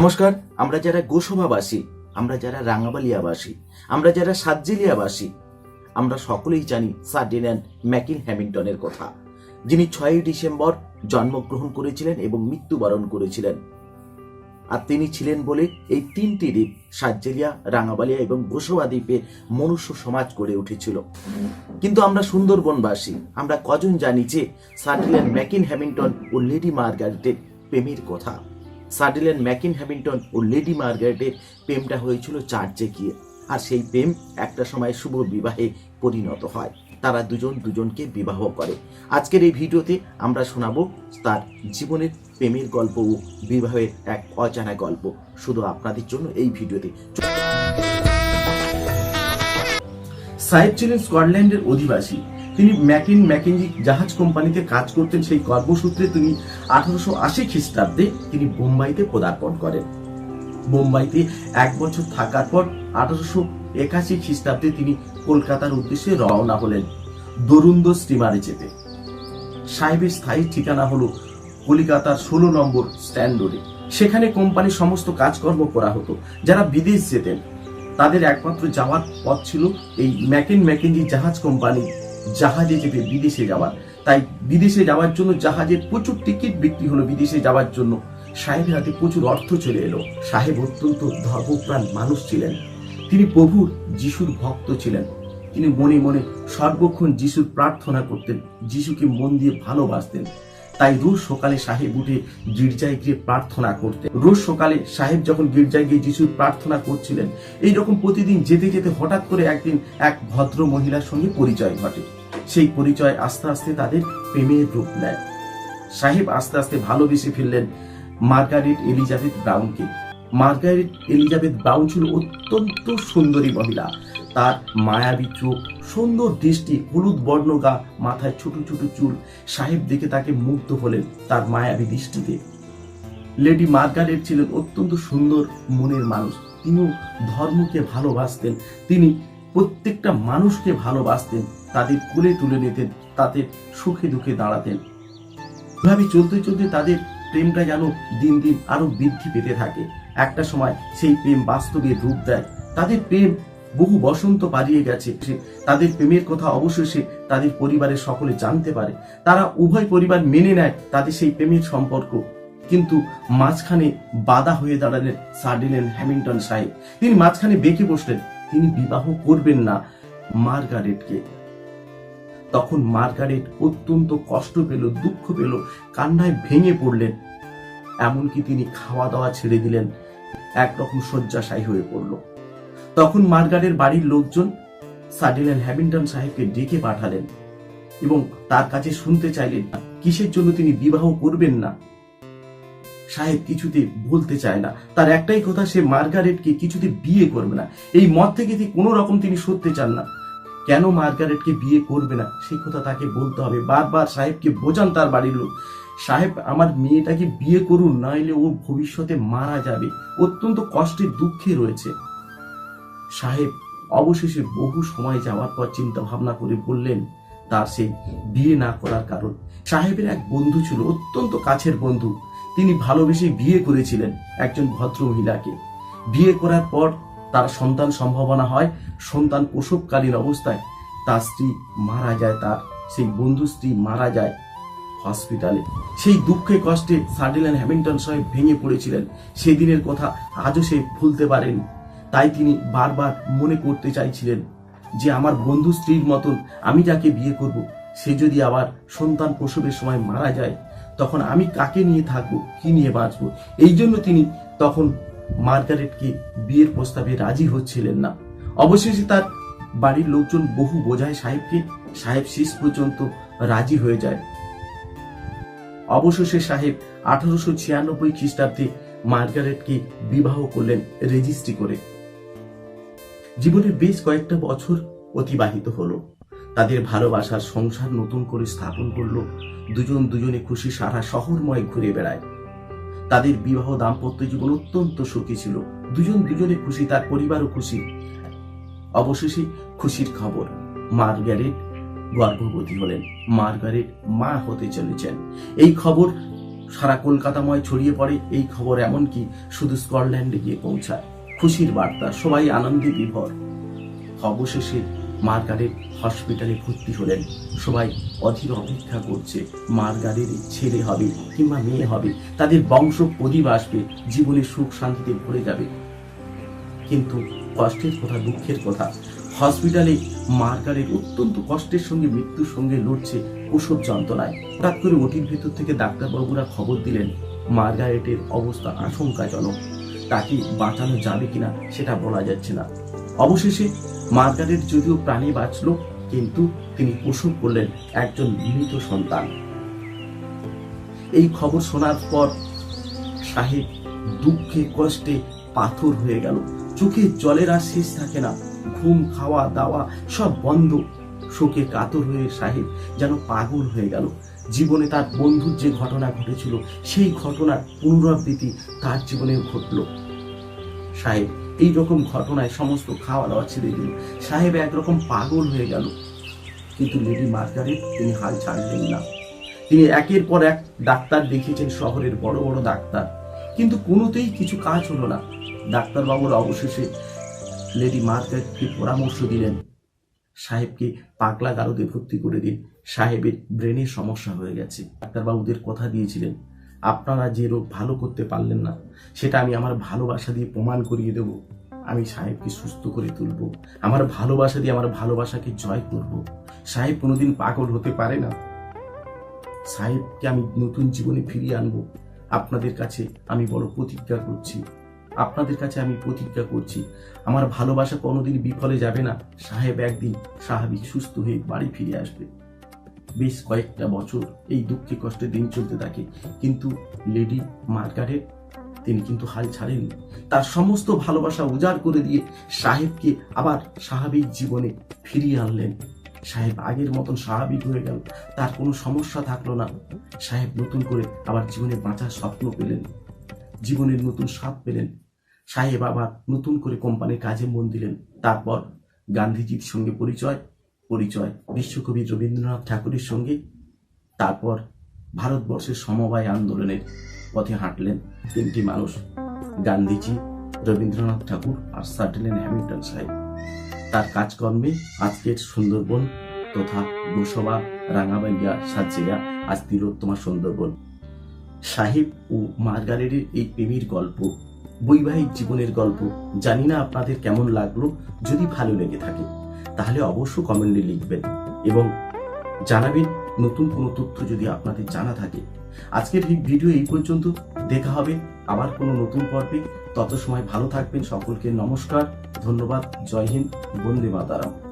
নমস্কার, আমরা যারা গোসভাবাসী, আমরা যারা রাঙাবালিয়াবাসী আমরা যারা সাতজিলিয়াবাসী, আমরা সকলেই জানি সার্ডিন্যান্ড ম্যাকিন হ্যামিল্টনের কথা, যিনি ছয়ই ডিসেম্বর জন্মগ্রহণ করেছিলেন এবং মৃত্যুবরণ করেছিলেন। আর তিনি ছিলেন বলে এই তিনটি দ্বীপ সার্জেলিয়া রাঙাবালিয়া এবং গোসবা দ্বীপে মনুষ্য সমাজ গড়ে উঠেছিল। কিন্তু আমরা সুন্দরবনবাসী, আমরা কজন জানি যে সার্ডিল্যান্ড ম্যাকিন হ্যামিল্টন ও লেডি মার্গারেটের প্রেমের কথা। সার্ডিল্যান্ড ম্যাকিন হ্যামিল্টন ও লেডি মার্গারেটের প্রেমটা হয়েছিল চার্চে গিয়ে আর সেই প্রেম একটা সময় শুভ বিবাহে পরিণত হয়। তারা দুজন দুজনকে বিবাহ করে। আজকের এই ভিডিওতে আমরা শোনাবো তার জীবনের প্রেমের গল্প ও বিবাহের এক অজানা গল্প। শুধু আপনাদের জন্য এই ভিডিওতে। সাহেব ছিলেন স্কটল্যান্ডের অধিবাসী। তিনি ম্যাকিন, ম্যাকিনজি জাহাজ কোম্পানিতে কাজ করতেন। সেই কর্মসূত্রে তিনি আঠারোশো আশি খ্রিস্টাব্দে তিনি বোম্বাইতে পদার্পণ করেন। বোম্বাইতে এক বছর থাকার পর আঠারোশো একাশি খ্রিস্টাব্দে তিনি কলকাতার উদ্দেশ্যে রওনা হলেন দরুন্দ স্টিমারে চেপে। সাহেবের স্থায়ী ঠিকানা হলো কলিকাতার ষোলো নম্বর স্ট্যান্ড রোডে। সেখানে কোম্পানির সমস্ত কাজকর্ম করা হতো, যারা বিদেশ যেতেন। তাদের একমাত্র যাওয়ার পথ ছিল এই ম্যাকেন, ম্যাকেনজি জাহাজ কোম্পানি জাহাজে চেপে বিদেশে যাওয়ার। তাই বিদেশে যাওয়ার জন্য জাহাজের প্রচুর টিকিট বিক্রি হলো বিদেশে যাওয়ার জন্য। সাহেবের হাতে প্রচুর অর্থ চলে এলো। সাহেব অত্যন্ত ধর্মপ্রাণ মানুষ ছিলেন। তিনি প্রভুর যিশুর ভক্ত ছিলেন। তিনি মনে মনে সর্বক্ষণ যিশুর প্রার্থনা করতেন, যিশুকে মন দিয়ে ভালোবাসতেন। তাই রোজ সকালে সাহেব উঠে গির্জায় গিয়ে প্রার্থনা করতেন। রোজ সকালে সাহেব যখন গির্জায় গিয়ে যিশুর প্রার্থনা করছিলেন এই রকম প্রতিদিন যেতে যেতে হঠাৎ করে একদিন এক ভদ্র মহিলার সঙ্গে পরিচয় ঘটে। সেই পরিচয় আস্তে আস্তে তাদের প্রেমের রূপ নেয়। সাহেব আস্তে আস্তে ভালোবেসে ফেললেন মার্গারেট এলিজাবেথ ব্রাউনকে। মার্গারেট এলিজাবেথ ব্রাউন ছিল অত্যন্ত সুন্দরী মহিলা। তার মায়াবী চোখ, সুন্দর দৃষ্টি, হলুদ বর্ণ গা মাথায় ছোট ছোট চুল। সাহেব দেখে তাকে মুগ্ধ হলেন তার মায়াবী দৃষ্টিতে। লেডি মার্গারেট ছিলেন অত্যন্ত সুন্দর মনের মানুষ। তিনিও ধর্মকে ভালোবাসতেন। তিনি প্রত্যেকটা মানুষকে ভালোবাসতেন। তাদের কোলে তুলে নিতেন তাদের সুখে দুঃখে দাঁড়াতেন। এভাবে চলতে চলতে তাদের প্রেমটা যেন দিন দিন আরও বৃদ্ধি পেতে থাকে। একটা সময় সেই প্রেম বাস্তবে রূপ দেয়। তাদের প্রেম বহু বসন্ত পালিয়ে গেছে। তাদের প্রেমের কথা অবশেষে তাদের পরিবারের সকলে জানতে পারে। তারা উভয় পরিবার মেনে নেয় তাদের সেই প্রেমের সম্পর্ক। কিন্তু মাঝখানে বাধা হয়ে দাঁড়ালেন সার্ডিনেল হ্যামিল্টন সাহেব। তিনি মাঝখানে বেঁকে বসলেন। তিনি বিবাহ করবেন না মার্গারেটকে। তখন মার্গারেট অত্যন্ত কষ্ট পেল, দুঃখ পেল, কান্নায় ভেঙে পড়লেন। এমনকি তিনি খাওয়া দাওয়া ছেড়ে দিলেন। একরকম শয্যাশায়ী হয়ে পড়ল। তখন মার্গারের বাড়ির লোকজন সার্ডিনেল হ্যামিল্টন সাহেবকে ডেকে পাঠালেন এবং তার কাছে শুনতে চাইলেন কিসের জন্য তিনি বিবাহ করবেন না। সাহেব কিছুতে বলতে চায় না। তার একটাই কথা, সে মার্গারেটকে কিছুতে বিয়ে করবে না। এই মত থেকে কোনো রকম তিনি সরতে চান না, কেন মার্গারেটকে বিয়ে করবে না? সেই কথা তাকে বলতে হবে। বারবার সাহেবকে বোঝান তার বাড়ির লোক। সাহেব, আমার মেয়েটাকে বিয়ে করুন, নইলে ও ভবিষ্যতে মারা যাবে। অত্যন্ত কষ্টের দুঃখে রয়েছে। সাহেব অবশেষে বহু সময় যাওয়ার পর চিন্তা ভাবনা করে বললেন, তার সেই বিয়ে না করার কারণ। সাহেবের এক বন্ধু ছিল, অত্যন্ত কাছের বন্ধু। তিনি ভালোবেসে বিয়ে করেছিলেন একজন ভদ্র মহিলাকে। বিয়ে করার পর তার সন্তান সম্ভাবনা হয়, সন্তান প্রসবকালীন অবস্থায় তার স্ত্রী মারা যায়, তার সেই বন্ধু স্ত্রী মারা যায় হসপিটালে। সেই দুঃখে কষ্টে সার্ডিলেন হ্যামিল্টন সাহেব ভেঙে পড়েছিলেন। সেই দিনের কথা আজও সে ভুলতে পারেনি। তাই তিনি বারবার মনে করতে চাইছিলেন যে আমার বন্ধু স্ত্রীর মতন আমি যাকে বিয়ে করব, সে যদি আবার সন্তান প্রসবের সময় মারা যায়, তখন আমি কাকে নিয়ে থাকব, কি নিয়ে বাঁচবো? এই জন্য তিনি তখন মার্গারেটকে বিয়ের প্রস্তাবে রাজি হচ্ছিলেন না। অবশেষে তার বাড়ির লোকজন বহু বোঝায় সাহেবকে, সাহেব শেষ পর্যন্ত রাজি হয়ে যায়। অবশেষে সাহেব আঠারোশো ছিয়ানব্বই খ্রিস্টাব্দে মার্গারেটকে বিবাহ করলেন রেজিস্ট্রি করে। জীবনের বেশ কয়েকটা বছর অতিবাহিত হলো। তাদের ভালোবাসার সংসার নতুন করে স্থাপন করল। দুজন দুজনে খুশি সারা শহরময় ঘুরে বেড়ায়। তাদের বিবাহ দাম্পত্য জীবন অত্যন্ত সুখী ছিল। দুজন দুজনে খুশি, তার পরিবারও খুশি। অবশেষে খুশির খবর, মার্গারেট গর্ভবতী হলেন। মার্গারেট মা হতে চলেছেন। এই খবর সারা কলকাতাময় ছড়িয়ে পড়ে। এই খবর এমনকি শুধু স্কটল্যান্ডে গিয়ে পৌঁছায়। খুশির বার্তা, সবাই আনন্দে বিভর। অবশেষে মার্গারেট হসপিটালে ভর্তি হলেন। সবাই অধীর অপেক্ষা করছে মার্গারের ছেলে হবে কিংবা মেয়ে হবে, তাদের বংশ প্রদীপ আসবে জীবনের সুখ শান্তিতে ভরে যাবে। কিন্তু কষ্টের কথা, দুঃখের কথা, হসপিটালে মার্গারেট অত্যন্ত কষ্টের সঙ্গে মৃত্যুর সঙ্গে লড়ছে ওষুধ যন্ত্রণায়। হঠাৎ করে ওটির ভেতর থেকে ডাক্তারবাবুরা খবর দিলেন, মার্গারেটের অবস্থা আশঙ্কাজনক। তাকে বাঁচানো যাবে কিনা সেটা বলা যাচ্ছে না। অবশেষে মার্গারেট যদিও প্রাণে বাঁচল, কিন্তু তিনি প্রসব করলেন একজন মৃত সন্তান। এই খবর শোনার পর সাহেব দুঃখে কষ্টে পাথর হয়ে গেল। চোখে জলের আর শেষ থাকে না, ঘুম, খাওয়া, দাওয়া সব বন্ধ। শোকে কাতর হয়ে সাহেব যেন পাগল হয়ে গেল। জীবনে তার বন্ধুর যে ঘটনা ঘটেছিল, সেই ঘটনার পুনরাবৃত্তি তার জীবনেও ঘটল। সাহেব এই রকম ঘটনায় সমস্ত খাওয়া দাওয়া ছেড়ে দিল। সাহেব একরকম পাগল হয়ে গেল। কিন্তু লেডি মার্গারেট তিনি হাল ছাড়লেন না। তিনি একের পর এক ডাক্তার দেখিয়েছেন শহরের বড় বড় ডাক্তার। কিন্তু কোনোতেই কিছু কাজ হলো না। ডাক্তারবাবুরা অবশেষে লেডি মার্গারেটকে পরামর্শ দিলেন। সাহেবকে পাগলা গারদে ভর্তি করে দিন। সাহেবের ব্রেনের সমস্যা হয়ে গেছে। ডাক্তারবাবুদের কথা দিয়েছিলেন। আপনারা যে রোগ ভালো করতে পারলেন না, সেটা আমি আমার ভালোবাসা দিয়ে প্রমাণ করিয়ে দেব। আমি সাহেবকে সুস্থ করে তুলব। আমার ভালোবাসা দিয়ে আমার ভালোবাসাকে জয় করব। সাহেব কোনোদিন পাগল হতে পারে না। সাহেবকে আমি নতুন জীবনে ফিরিয়ে আনব। আপনাদের কাছে আমি বড় প্রতিজ্ঞা করছি। আপনাদের কাছে আমি প্রতিজ্ঞা করছি। আমার ভালোবাসা কোনোদিন বিফলে যাবে না। সাহেব একদিন স্বাভাবিক সুস্থ হয়ে বাড়ি ফিরে আসবে। বেশ কয়েকটা বছর এই দুঃখে কষ্টে দিন চলতে থাকে। কিন্তু লেডি মার্গারেট, তিনি কিন্তু হাল ছাড়েননি। তার সমস্ত ভালোবাসা উজাড় করে দিয়ে সাহেবকে আবার স্বাভাবিক জীবনে ফিরিয়ে আনলেন। সাহেব আগের মতন স্বাভাবিক হয়ে গেল। তার কোনো সমস্যা থাকল না। সাহেব নতুন করে আবার জীবনে বাঁচার স্বপ্ন পেলেন। জীবনের নতুন স্বাদ পেলেন। সাহেব আবার নতুন করে কোম্পানির কাজে মন দিলেন। তারপর গান্ধীজির সঙ্গে পরিচয় পরিচয় বিশ্বকবি রবীন্দ্রনাথ ঠাকুরের সঙ্গে। তারপর ভারতবর্ষের সমবায় আন্দোলনের পথে হাঁটলেন তিনটি মানুষ, গান্ধীজি, রবীন্দ্রনাথ ঠাকুর আর সার্টেলেন হ্যামিল্টন সাহেব। তার কাজকর্মে আজকের সুন্দরবন তথা গোসবা রাঙাবাইয়া সাজিয়া আজ তিলোত্তমা সুন্দরবন। সাহেব ও মার্গারেটের এই প্রেমীর গল্প, বৈবাহিক জীবনের গল্প, জানি না আপনাদের কেমন লাগল, যদি ভালো লেগে থাকে। তাহলে অবশ্য কমেন্টে লিখবেন। এবং জানাবেন নতুন কোনো তথ্য যদি আপনাদের জানা থাকে। আজকের ভিডিও এই পর্যন্ত। দেখা হবে আবার কোনো নতুন পর্বে। তত সময় ভালো থাকবেন সকলকে। নমস্কার। ধন্যবাদ। জয় হিন্দ। বন্দে মাতারাম।